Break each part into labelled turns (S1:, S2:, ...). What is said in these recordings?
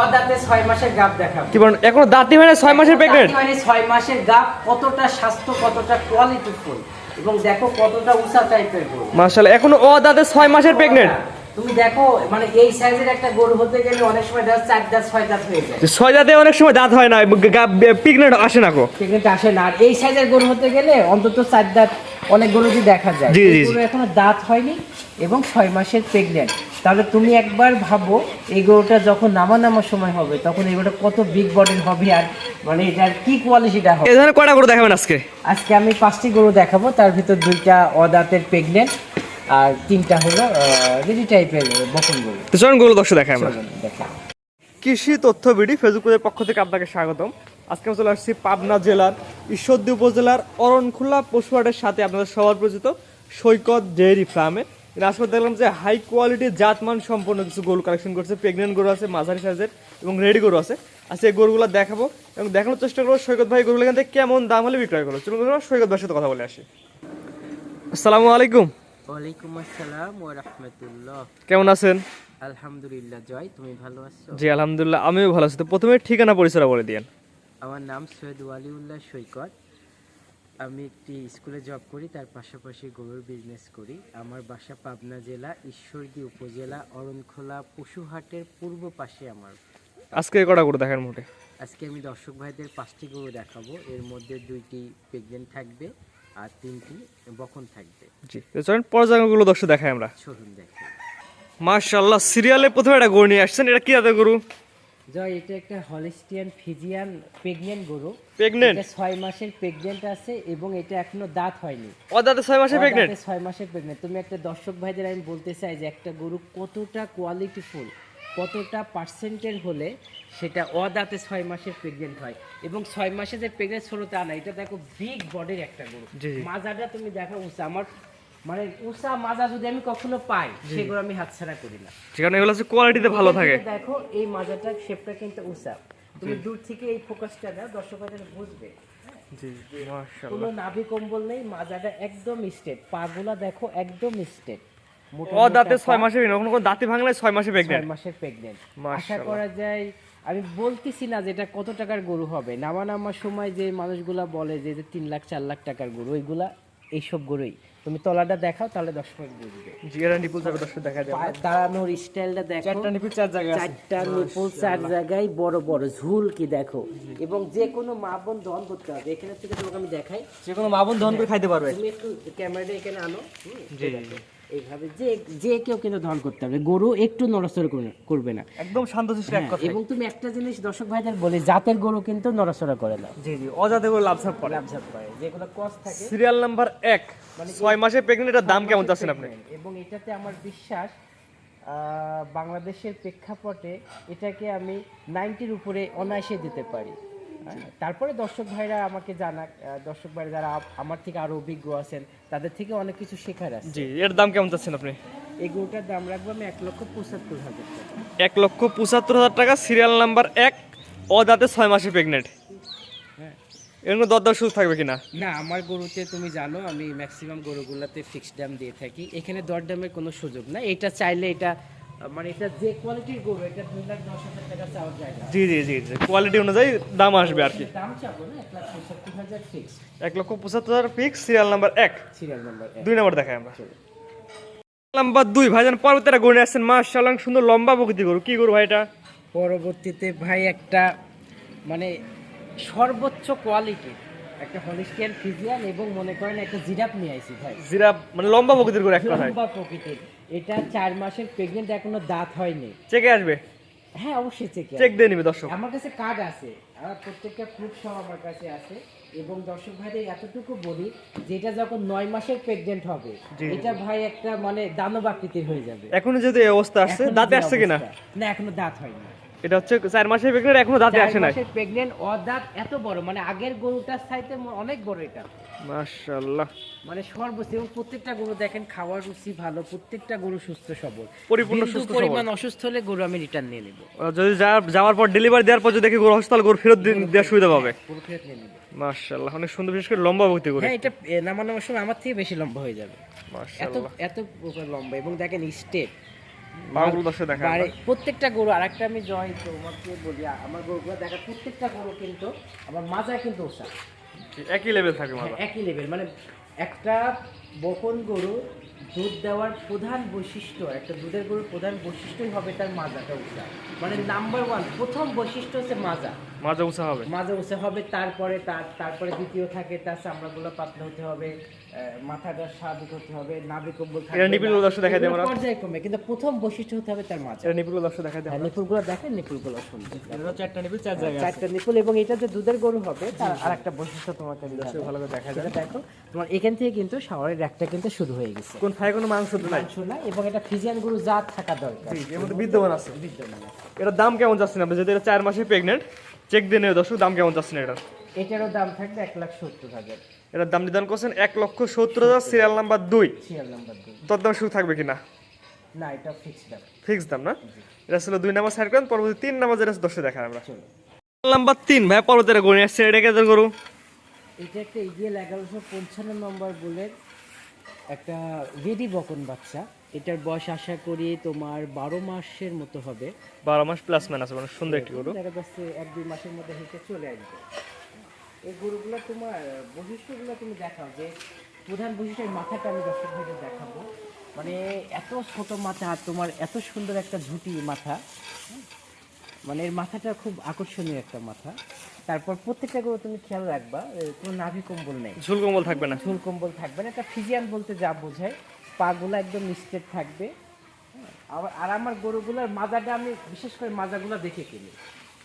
S1: অদাতে ছয় মাসের গাপ দেখাবো।
S2: কি বলেন এখনও দাঁতই না? ছয় মাসের প্রেগনেন্ট
S1: দাঁতি মানে ছয় মাসের গাপ কতটা স্বাস্থ্য কতটা কোয়ালিটিফুল এবং দেখো কতটা উঁচা টাইপের গরু।
S2: মাশাআল্লাহ এখনও ও দাঁতে ছয় মাসের প্রেগনেন্ট
S1: তুমি দেখো মানে এই সাইজের একটা গরু হতে গেলে অনেক সময় দেখা চার দাঁত ছয় দাঁত হয়ে যায়।
S2: ছয় দাঁতে অনেক সময় দাঁত হয় না প্রেগনেন্ট আসে না গো
S1: প্রেগনেন্ট আসে না। আর এই সাইজের গরু হতে গেলে অন্তত চার দাঁত অনেক গরুই দেখা যায়। গরু এখনও দাঁত হয়নি এবং ছয় মাসের প্রেগনেন্ট তাহলে তুমি একবার ভাবো এই গরুটা যখন নামা নামার সময় হবে তখন এই গরুটা কত বিগ বডির হবে আর মানে এটার কি কোয়ালিটিটা হবে?
S2: এ ধরনের কয়টা করে দেখাবেন আজকে?
S1: আজকে আমি পাঁচটি গরু দেখাবো তার ভিতর দুইটা অদাতের প্রেগনেন্ট আর তিনটা হলো রেডি টাইপের বকন গরু।
S2: তো চলুন গরু দর্শক দেখাই আমরা। কৃষি তথ্য বিডি ফেসবুকের পক্ষ থেকে আপনাকে স্বাগতম। আজকে আমি চলে আসছি পাবনা জেলার ঈশ্বরদী উপজেলার অরণখোলা পশুহাটের সাথে আপনাদের সবার পরিচিত সৈকত ডেয়ারি ফার্মে। আজকে দেখলাম যে হাই কোয়ালিটির জাতমান সম্পন্ন কিছু গরু কালেকশন করছে। প্রেগনেন্ট গরু আছে মাঝারি সাইজের এবং রেডি গরু আছে। আজকে এই গরুগুলো দেখাবো এবং দেখানোর চেষ্টা করব সৈকত ভাই গরুগুলো এখান থেকে কেমন দাম হলে বিক্রয় করব। চলুন সৈকত ভাইয়ের সাথে কথা বলে আসি। আসসালামু আলাইকুম।
S1: ওয়ালাইকুম আসসালাম ওয়া রাহমাতুল্লাহ।
S2: কেমন আছেন?
S1: আলহামদুলিল্লাহ জয় তুমি ভালো আছো?
S2: জি আলহামদুলিল্লাহ আমিও ভালো আছি। তো প্রথমে ঠিকানা পরিচয় বলে দিয়েন।
S1: আমার নাম সৈয়দ ওয়ালিউল্লাহ সৈকত। আমি একটি স্কুলে জব করি তার পাশাপাশি গরুর বিজনেস করি। আমার বাসা পাবনা জেলা ঈশ্বরদী উপজেলা অরণখোলা পশুহাটের পূর্ব পাশে আমার।
S2: আজকে কটা গরু দেখেন মোটে?
S1: আজকে আমি দর্শক ভাইদের পাঁচটি গরু দেখাবো। এর মধ্যে দুইটি প্রেগনেন্ট থাকবে আর তিনটি বখন থাকবে।
S2: জি চলুন পর্যায়গুলো দর্শক দেখাই আমরা।
S1: চলুন দেখে।
S2: মাশাআল্লাহ সিরিয়ালে প্রথমে একটা গরু নিয়ে আসছেন। এটা কি জাতের গরু?
S1: জয় এটা একটা হলিস্টিয়ান ফিজিয়ান গরু। এটা মাসের আছে এবং এটা এখনও দাঁত হয়নি।
S2: ও দাঁতে
S1: মাসের প্রেগনেন্ট তুমি একটা দর্শক ভাইদের আমি বলতে চাই যে একটা গরু কতটা কোয়ালিটিফুল কতটা পার্সেন্টের হলে সেটা অদাঁতে ছয় মাসের প্রেগনেন্ট হয়। এবং ছয় মাসে যে প্রেগনেন্ট তা না এটা দেখো বিগ বডির একটা গরু। মাজাটা তুমি দেখো উঁচা আমার মানে মাজা যদি আমি কখনো পাই সেগুলো আমি হাতছাড়া করি না।
S2: এগুলো হচ্ছে কোয়ালিটিতে ভালো থাকে।
S1: দেখো এই মাজাটার শেপটা কিন্তু তুমি দূর থেকে এই ফোকাসটা দাও দর্শক বুঝবে। কোনো নাভি কম্বল নেই মাজাটা একদম স্ট্রেট পাগুলা দেখো একদম স্ট্রেট
S2: ও দাঁতে ছয় মাসে কোনো কোনো দাঁতে ভাঙলে ছয় মাসে
S1: ছয়
S2: প্রেগনেন্ট
S1: মাসের প্রেগনেন্ট আশা করা যায় আমি বলতেছি না যে এটা কত টাকার গরু হবে। নামা নামার সময় যে মানুষগুলা বলে যে তিন লাখ চার লাখ টাকার গরু ওইগুলা এইসব গরুই। তুমি তলাটা দেখাও তাহলে দর্শক বুঝবে।
S2: জিরা নিপুল যাবে দর্শক দেখা যাবে।
S1: দাঁড়ানোর স্টাইলটা দেখো।
S2: চারটা নিপুল চার জায়গায় আছে।
S1: চারটা নিপুল চার জায়গায় বড় বড় ঝুল কি দেখো। এবং যে কোনো মা বোন দহন করতে হবে এখানে থেকে তোমাকে আমি দেখাই।
S2: যে কোনো মাবন দহন করে খাইতে পারবে।
S1: তুমি একটু ক্যামেরাটা এখানে আনো।
S2: জি।
S1: এইভাবে যে যে কেউ কিন্তু দহন করতে হবে গরু একটু নড়াচড়া করবে- না
S2: একদম শান্ত শিষ্ট এক
S1: হ্যাঁ,
S2: কথা
S1: এবং তুমি একটা জিনিস দর্শক ভাইদের বলি জাতের গরু কিন্তু নড়াচড়া করে না।
S2: জি জি অজাতে করে লাভ সাপ করে
S1: লাভঝাপ করে যেগুলো কস থাকে
S2: সিরিয়াল নাম্বার এক ছয় মাসে প্রেগনেন্ট এটার দাম কেমন চাচ্ছেন আপনি?
S1: এবং এটাতে আমার বিশ্বাস বাংলাদেশের প্রেক্ষাপটে এটাকে আমি নাইনটির উপরে অনায়াসে দিতে পারি। তারপরে দর্শক ভাইরা আমাকে জানাক দর্শক ভাইরা যারা আমার থেকে আরও অভিজ্ঞ আছেন তাদের থেকে অনেক কিছু শেখার আছে।
S2: জি এর দাম কেমন চাচ্ছেন আপনি?
S1: এই গরুটার দাম রাখব আমি এক লক্ষ পঁচাত্তর হাজার টাকা।
S2: এক লক্ষ পঁচাত্তর হাজার টাকা সিরিয়াল নাম্বার এক ও দাঁতে ছয় মাসে প্রেগনেন্ট
S1: হ্যাঁ।
S2: এর কোনো দরদার সুযোগ থাকবে কিনা?
S1: না আমার গরুতে তুমি জানো আমি ম্যাক্সিমাম গরুগুলোতে ফিক্সড দাম দিয়ে থাকি। এখানে দর দরদামের কোনো সুযোগ না এটা চাইলে এটা মানে এটা যে কোয়ালিটির গরু এটা দুই লাখ দশ হাজার টাকা চাওয়ার জায়গা।
S2: জি জি জি জি। কোয়ালিটি অনুযায়ী দাম আসবে আর কি।
S1: দাম চাবো না এক লাখ পঁচাত্তর হাজার ফিক্স
S2: এক লক্ষ পঁচাত্তর হাজার ফিক্স সিরিয়াল নাম্বার এক
S1: সিরিয়াল নাম্বার
S2: দুই নম্বর দেখাই আমরা। নাম্বার দুই ভাইজান পর্বতেরা গরু নিয়ে আসছেন। সুন্দর লম্বা প্রকৃতি গরু। কি গরু ভাই এটা?
S1: পরবর্তীতে ভাই একটা মানে সর্বোচ্চ কোয়ালিটি একটা হলিস্টিয়ান ফিজিয়ান এবং মনে করেন একটা জিরাপ নিয়ে আইছি ভাই।
S2: জিরা মানে লম্বা প্রকৃতির গরু
S1: লম্বা প্রকৃতির। এটা চার মাসের প্রেগনেন্ট এখনও দাঁত হয়নি।
S2: চেকে আসবে?
S1: হ্যাঁ অবশ্যই চেক
S2: চেক দিয়ে নিবে দর্শক।
S1: আমার কাছে কার্ড আছে। আমার প্রত্যেকটা প্রুফ সহ আমার কাছে আছে। এবং দর্শক ভাইদের এতটুকু বলি যেটা যখন নয় মাসের প্রেগনেন্ট হবে এটা ভাই একটা মানে দানব আকৃতির হয়ে যাবে।
S2: এখনও যদি এই অবস্থা আসছে দাঁতে আসছে কিনা?
S1: না এখনও দাঁত হয়নি।
S2: এটা হচ্ছে চার মাসের প্রেগনেন্ট এখনও দাঁতে আসে নাই?
S1: প্রেগনেন্ট অদাঁত এত বড়। মানে আগের গরুটার চাইতে অনেক বড় এটা।
S2: মাশাআল্লাহ।
S1: মানে সর্বোচ্চ এবং প্রত্যেকটা গরু দেখেন খাওয়ার রুচি ভালো প্রত্যেকটা গরু সুস্থ সবল।
S2: পরিপূর্ণ সুস্থ সবল।
S1: পরিমাণ অসুস্থ হলে গরু আমি রিটার্ন নিয়ে নেব।
S2: যদি যাওয়ার পর ডেলিভারি দেওয়ার পর যদি দেখি গরু হাসপাতাল গরু ফেরত দেওয়ার সুবিধা পাবে।
S1: পুরো ফেরত নিয়ে নেব।
S2: মাশাআল্লাহ অনেক সুন্দর বিশেষ করে লম্বা প্রকৃতি গরু।
S1: হ্যাঁ এটা সময় আমার থেকে বেশি লম্বা হয়ে যাবে। এত
S2: মাশাআল্লাহ।
S1: এত লম্বা এবং দেখেন স্টেপ প্রত্যেকটা গরু আরেকটা আমি জয় তোমাকে বলি আমার গরুগুলো দেখা প্রত্যেকটা গরু কিন্তু আমার মাজা কিন্তু ওষা।
S2: একই লেভেল থাকে
S1: হ্যাঁ, একই লেভেল মানে একটা বকন গরু দুধ দেওয়ার প্রধান বৈশিষ্ট্য একটা দুধের গরুর প্রধান বৈশিষ্ট্যই হবে তার মাজাটা উঠা মানে নাম্বার ওয়ান প্রথম বৈশিষ্ট্য হচ্ছে মাজা।
S2: মাজা উঁচা হবে?
S1: মাজা উঁচা হবে তারপরে তার তারপরে দ্বিতীয় থাকে তার চামড়াগুলো পাতলা হতে হবে মাথাটা স্বাভাবিক হতে হবে নাভি কম্বল
S2: এটা নিপিলগুলো দর্শক দেখাই দিই আমরা।
S1: পর্যায়ক্রমে কিন্তু প্রথম বৈশিষ্ট্য হতে হবে তার মাজা।
S2: এটা নিপুল দর্শক দেখা দেয়
S1: হ্যাঁ, নিপুলগুলো দেখেন নিপুলগুলো সুন্দর
S2: এটা চারটা নিপুল চার জায়গায় আছে
S1: চারটা নিপুল এবং এটা যে দুধের গরু হবে তার আর একটা বৈশিষ্ট্য তোমাকে আমি
S2: দর্শক ভালো করে দেখা যায়
S1: সেটা দেখো তোমার এখান থেকে কিন্তু শাওয়ারের র্যাকটা কিন্তু শুরু হয়ে গেছে।
S2: কোন ফাই কোনো মাংস তো নাই।
S1: না এবং এটা ফিজিয়ান গরু জাত থাকা দরকার।
S2: জি, এর মধ্যে বিদ্যমান আছে।
S1: বিদ্যমান আছে।
S2: এটার দাম কেমন যাচ্ছে না? আপনি এটা চার মাসে প্রেগনেন্ট চেক দিয়ে নেবে দর্শক দাম কেমন যাচ্ছে না এটার?
S1: এটারও দাম থাকবে এক লাখ সত্তর হাজার।
S2: এটার দাম নির্ধারণ করছেন এক লক্ষ সত্তর হাজার সিরিয়াল নাম্বার দুই।
S1: সিরিয়াল নাম্বার দুই।
S2: তোর দাম শুরু থাকবে কিনা?
S1: না এটা ফিক্সড দাম।
S2: ফিক্স দাম না? এটা ছিল দুই নাম্বার সাইড করেন পরবর্তী তিন নাম্বার যেটা দর্শক দেখা আমরা। নাম্বার তিন ভাই পর্বতের গড়ি আসছে এটা কেদের গরু?
S1: এটা একটা ইডিএল এগারোশো পঞ্চান্ন নম্বর বুলের একটা রেডি বকন বাচ্চা। এটার বয়স আশা করি তোমার বারো মাসের মতো হবে।
S2: বারো মাস প্লাস আছে মানে সুন্দর একটি গরু।
S1: দেখা যাচ্ছে এক দুই মাসের মধ্যে হেঁটে চলে আসবে। এই গরুগুলো তোমার বৈশিষ্ট্যগুলো তুমি দেখাও যে প্রধান বৈশিষ্ট্য মাথাটা আমি দর্শক ভাইকে দেখাবো। মানে এত ছোট মাথা আর তোমার এত সুন্দর একটা ঝুটি মাথা। মানে এর মাথাটা খুব আকর্ষণীয় একটা মাথা। তারপর প্রত্যেকটা গরু তুমি খেয়াল রাখবা কোনো নাভি কম্বল নেই।
S2: ঝুল কম্বল থাকবে না।
S1: ঝুল কম্বল থাকবে না। একটা ফিজিয়ান বলতে যা বোঝায়। পাগুলো একদম স্ট্রেট থাকবে। আবার আর আমার গরুগুলোর মাজাটা আমি বিশেষ করে মাজাগুলো দেখে কিনি।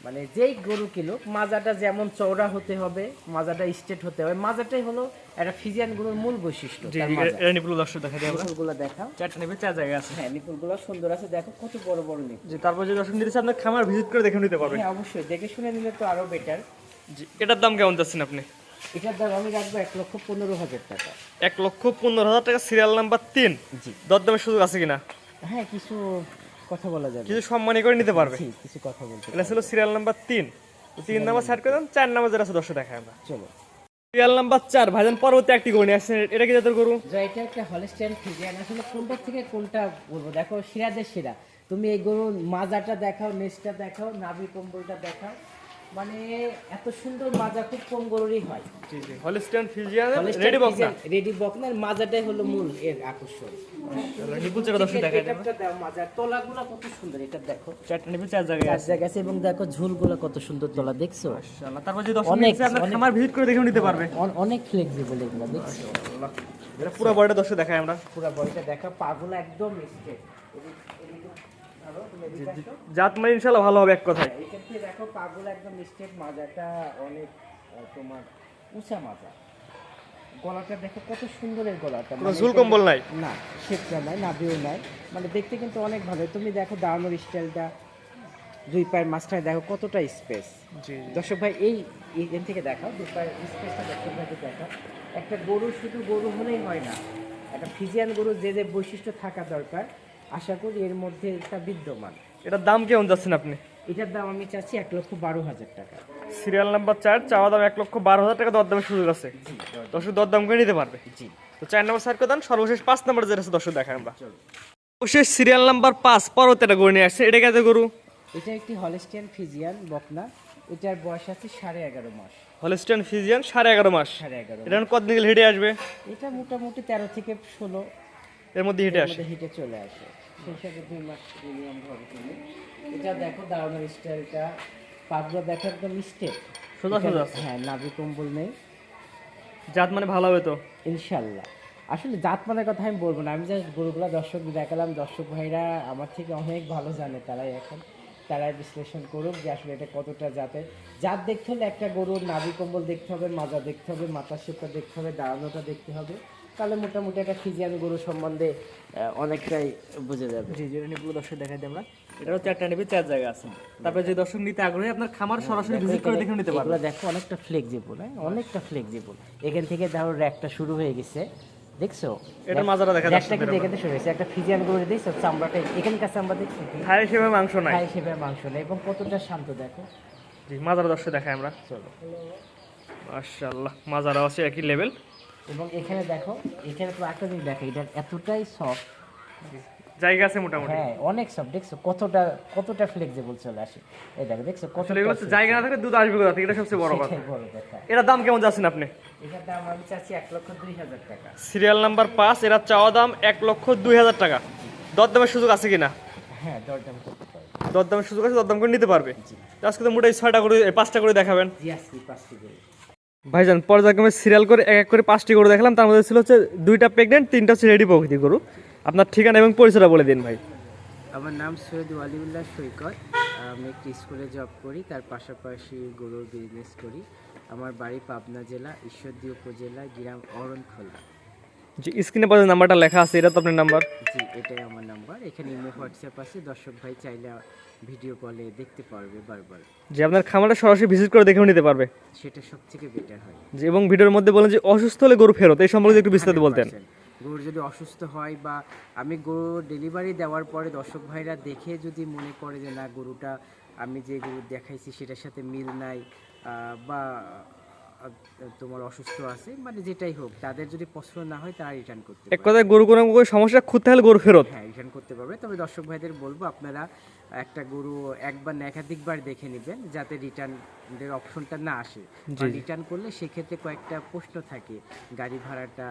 S1: মানে যেই গরু কিনুক মাজাটা যেমন চওড়া হতে হবে মাজাটা স্ট্রেট হতে হবে। মাজাটাই হলো একটা ফিজিয়ান গরুর মূল বৈশিষ্ট্য তার মাজা।
S2: এটা নিপুল দর্শক দেখা আমরা।
S1: নিপুলগুলো দেখাও।
S2: চারটা নিবে চার জায়গায় আছে।
S1: হ্যাঁ নিপুলগুলো সুন্দর আছে। দেখো কত বড় বড় নিপুল।
S2: জি তারপর যে দর্শক নিতে চান, আপনার খামার ভিজিট করে দেখে নিতে পারবেন।
S1: হ্যাঁ অবশ্যই। দেখে শুনে নিলে তো আরও বেটার
S2: এটার দাম কেমন যাচ্ছেন আপনি?
S1: এটার দাম আমি রাখব এক লক্ষ পনেরো হাজার টাকা।
S2: এক লক্ষ পনেরো হাজার টাকা সিরিয়াল নাম্বার তিন।
S1: জি।
S2: দরদামের সুযোগ আছে কিনা?
S1: হ্যাঁ কিছু কথা বলা যাবে।
S2: কিছু সম্মানী করে নিতে পারবে।
S1: কিছু কথা বলতে
S2: এটা ছিল সিরিয়াল নাম্বার তিন। তিন নাম্বার সাইড করে দেন চার নাম্বার যেটা আছে দর্শক দেখায় আমরা।
S1: চলো।
S2: সিরিয়াল নাম্বার চার ভাইজান পরবর্তী একটি গরু নিয়ে আসছে এটা কি জাতের গরু?
S1: যা এটা একটা হলস্টাইন ফিজিয়ান আসলে কোনটা থেকে কোনটা বলব? দেখো সিরাজের সেরা। তুমি এই গরুর মাজাটা দেখাও নেসটা দেখাও নাভি কম্বলটা দেখাও। মানে এত সুন্দর মাজা খুব কম গরুরই হয়।
S2: জি জি। রেডি বক্স না?
S1: রেডি বকনার মাজাটাই হলো মূল এর আকর্ষণ।
S2: নিপুল দর্শক দেন
S1: এটা দাও তলাগুলো কত সুন্দর এটা দেখো।
S2: চারটা চার জায়গায়
S1: চার জায়গা আছে এবং দেখো ঝুলগুলো কত সুন্দর তলা দেখছ?
S2: মাশাআল্লাহ তারপর যে দর্শক
S1: অনেক-
S2: নিতে চায়, খামার ভিজিট করে দেখে নিতে পারবে।
S1: অনেক ফ্লেক্সিবল এগুলো দেখছ?
S2: পুরো বডিটা দর্শক দেখায় আমরা।
S1: পুরো বডিটা দেখা পাগুলো একদম স্ট্রেট আরও তুমি এদিকে আসো।
S2: জাত মানে ভালো হবে এক কথায়।
S1: এক্ষেত্রে দেখো পাগুলো একদম স্ট্রেট মাজাটা অনেক তোমার উঁচা মাজা। গলাটা দেখো কত সুন্দর এর গলাটা। মানে
S2: ঝুল কম্বল নাই?
S1: না সেটা নাই নাভিও নাই। মানে দেখতে কিন্তু অনেক ভালো। তুমি দেখো দাঁড়ানোর স্টাইলটা দুই পায়ের মাঝখানে দেখো কতটা স্পেস। দর্শক ভাই এই এখান থেকে দেখাও দুই পায়ের স্পেসটা দর্শক ভাইকে দেখাও। একটা গরু শুধু গরু হলেই হয় না একটা ফিজিয়ান গরু যে যে বৈশিষ্ট্য থাকা দরকার আশা করি এর মধ্যে এটা বিদ্যমান।
S2: এটার দাম কেমন যাচ্ছেন আপনি?
S1: এটার দাম আমি চাচ্ছি এক লক্ষ বারো হাজার টাকা।
S2: সিরিয়াল নাম্বার চার চাওয়া দাম এক লক্ষ বারো হাজার টাকা দরদামের সুযোগ আছে। দর্শক দরদাম করে নিতে পারবে।
S1: জি।
S2: তো চার নম্বর করে দেন সর্বশেষ পাঁচ নম্বর যেটা আছে দর্শক দেখায় আমরা। সর্বশেষ সিরিয়াল নাম্বার পাঁচ পরবর্তী একটা গরু নিয়ে আসছে। এটা কাছে গরু?
S1: এটা একটি হলেস্টিয়ান ফিজিয়ান বকনা। এটার বয়স আছে সাড়ে এগারো মাস।
S2: হলিস্টান ফিজিয়ান সাড়ে এগারো মাস।
S1: সাড়ে এগারো
S2: এটা কতদিন গেলে হেঁটে আসবে?
S1: এটা মোটামুটি তেরো থেকে ষোলো।
S2: এর মধ্যে হেঁটে আসে।
S1: হেঁটে চলে আসে। সেই হিসাবে দুই মাস মিনিমাম ধরে তুমি এটা দেখো দাঁড়ানোর স্টাইলটা পাগুলো দেখো একদম স্টেপ
S2: সোজা সোজা। আছে
S1: হ্যাঁ নাভি কম্বল নেই।
S2: জাত মানে ভালো হবে তো?
S1: ইনশাল্লাহ। আসলে জাত মানে কথা আমি বলব না। আমি জাস্ট গরুগুলা দর্শক দেখালাম। দর্শক ভাইরা আমার থেকে অনেক ভালো জানে তারাই এখন। তারাই বিশ্লেষণ করুক যে আসলে এটা কতটা জাতের। জাত দেখতে হলে একটা গরুর নাভি কম্বল দেখতে হবে মাজা দেখতে হবে মাথার শেপটা দেখতে হবে দাঁড়ানোটা দেখতে হবে। তাহলে মোটামুটি একটা ফিজিয়ান গরু সম্বন্ধে অনেকটাই বুঝে যাবে।
S2: জি যেটা নিয়ে পুরো দর্শক দেখাই দিই আমরা এটারও চারটা নেবে চার জায়গা আছে। তারপরে যে দর্শক নিতে আগ্রহী আপনার খামার সরাসরি ভিজিট করে দেখে নিতে পারবে
S1: দেখো অনেকটা ফ্লেক্সিবল হ্যাঁ? অনেকটা ফ্লেক্সিবল এখান থেকে ধরো র্যাকটা শুরু হয়ে গেছে। দেখছ?
S2: এটা মাজারা দেখা যাচ্ছে
S1: থেকে শুরু হয়েছে। একটা ফিজিয়ান গরু দেখছ? চামড়াটা এখানকার চামড়া দেখছ?
S2: মাংস নাই।
S1: মাংস নেই এবং কতটা শান্ত দেখো।
S2: জি মাজারা দর্শক দেখাই আমরা।
S1: চলো।
S2: মাশাআল্লাহ মাজারা আছে একই লেভেল
S1: এবং এখানে দেখো এখানে তো একটা জিনিস দেখো এটা এতটাই সফট
S2: জায়গা আছে মোটামুটি।
S1: হ্যাঁ অনেক সব দেখছ? কতটা কতটা ফ্লেক্সিবল চলে আসে। এই দেখো দেখছ? কত
S2: আসলে জায়গা না থাকলে দুধ আসবে কোথা থেকে? এটা সবচেয়ে বড় কথা। এটার দাম কেমন যাচ্ছেন আপনি?
S1: এটার দাম আমি চাচ্ছি এক লক্ষ দুই হাজার টাকা।
S2: সিরিয়াল নাম্বার পাঁচ এরা চাওয়া দাম এক লক্ষ দুই হাজার টাকা। দরদামের সুযোগ আছে কিনা?
S1: হ্যাঁ দরদাম করতে পারবে।
S2: দরদামের সুযোগ আছে দরদাম করে নিতে পারবে। আজকে তো মোটাই ছয়টা করে পাঁচটা করে দেখাবেন।
S1: জি আজকে পাঁচটি করে।
S2: ভাইজান পর্যায়ক্রমে সিরিয়াল করে এক এক করে পাঁচটি গরু দেখালাম। তার মধ্যে ছিল হচ্ছে দুইটা প্রেগনেন্ট তিনটা হচ্ছে রেডি প্রকৃতি গরু। আপনার ঠিকানা এবং পরিচয়টা বলে দিন ভাই।
S1: আমার নাম সৈয়দ ওয়ালিউল্লাহ সৈকত। আমি একটি স্কুলে জব করি তার পাশাপাশি গরুর বিজনেস করি। আমার বাড়ি পাবনা জেলা ঈশ্বরদী উপজেলা গ্রাম অরণখোলা।
S2: যে স্ক্রিনে পাশে নাম্বারটা লেখা আছে এটা তো আপনার নাম্বার?
S1: জি এটাই আমার নাম্বার। এখানে ইমো হোয়াটসঅ্যাপ আছে। দর্শক ভাই চাইলে ভিডিও কলে দেখতে পারবে বারবার।
S2: যে আপনার খামারটা সরাসরি ভিজিট করে দেখেও নিতে পারবে।
S1: সেটা সব থেকে বেটার হয়।
S2: যে এবং ভিডিওর মধ্যে বলেন যে অসুস্থ হলে গরু ফেরত এই সম্পর্কে একটু বিস্তারিত বলতেন।
S1: 100% গরু যদি অসুস্থ হয় বা আমি গরু ডেলিভারি দেওয়ার পরে দর্শক ভাইরা দেখে যদি মনে করে যে না গরুটা আমি যে গরু দেখাইছি সেটার সাথে মিল নাই বা তোমার অসুস্থ আছে মানে যেটাই হোক তাদের যদি পছন্দ না হয় তারা রিটার্ন করতে
S2: এক কথায় গরু কোনো সমস্যা খুঁজতে হলে গরু ফেরত।
S1: হ্যাঁ রিটার্ন করতে পারবে। তবে দর্শক ভাইদের বলব আপনারা একটা গরু একবার না একাধিকবার দেখে নেবেন যাতে রিটার্নের অপশনটা না আসে। রিটার্ন করলে সেক্ষেত্রে কয়েকটা প্রশ্ন থাকে গাড়ি ভাড়াটা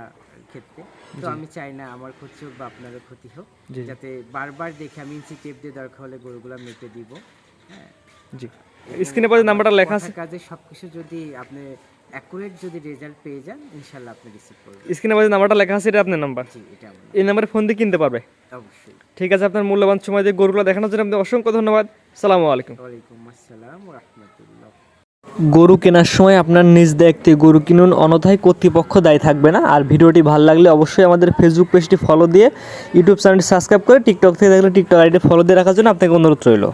S1: ক্ষেত্রে। তো আমি চাই না আমার ক্ষতি হোক বা আপনারও ক্ষতি হোক যাতে বারবার দেখে আমি ইঞ্চি টেপ দিয়ে দরকার হলে গরুগুলো মেপে দিব। হ্যাঁ।
S2: জি। স্ক্রিনে পাশে নাম্বারটা লেখা আছে।
S1: কাজে সবকিছু যদি আপনি অ্যাকুরেট যদি রেজাল্ট পেয়ে যান ইনশাল্লাহ আপনি রিসিভ করবেন।
S2: স্ক্রিনে পাশে নাম্বারটা লেখা আছে এটা আপনার নাম্বার।
S1: জি এটা আমার
S2: এই নাম্বারে ফোন দিয়ে কিনতে পারবে।
S1: অবশ্যই।
S2: ঠিক আছে আপনার মূল্যবান সময় দিয়ে গরুগুলো দেখানোর জন্য আপনাকে অসংখ্য ধন্যবাদ। সালামু আলাইকুম।
S1: ওয়ালাইকুম আসসালাম রহমতুল্লাহ।
S3: গরু কেনার সময় আপনার নিজ দায়িত্বে গরু কিনুন অনথায় কর্তৃপক্ষ দায়ী থাকবে না। আর ভিডিওটি ভালো লাগলে অবশ্যই আমাদের ফেসবুক পেজটি ফলো দিয়ে ইউটিউব চ্যানেলটি সাবস্ক্রাইব করে টিকটক থেকে দেখলে টিকটক আইডি ফলো দিয়ে রাখার জন্য আপনাকে অনুরোধ রইল।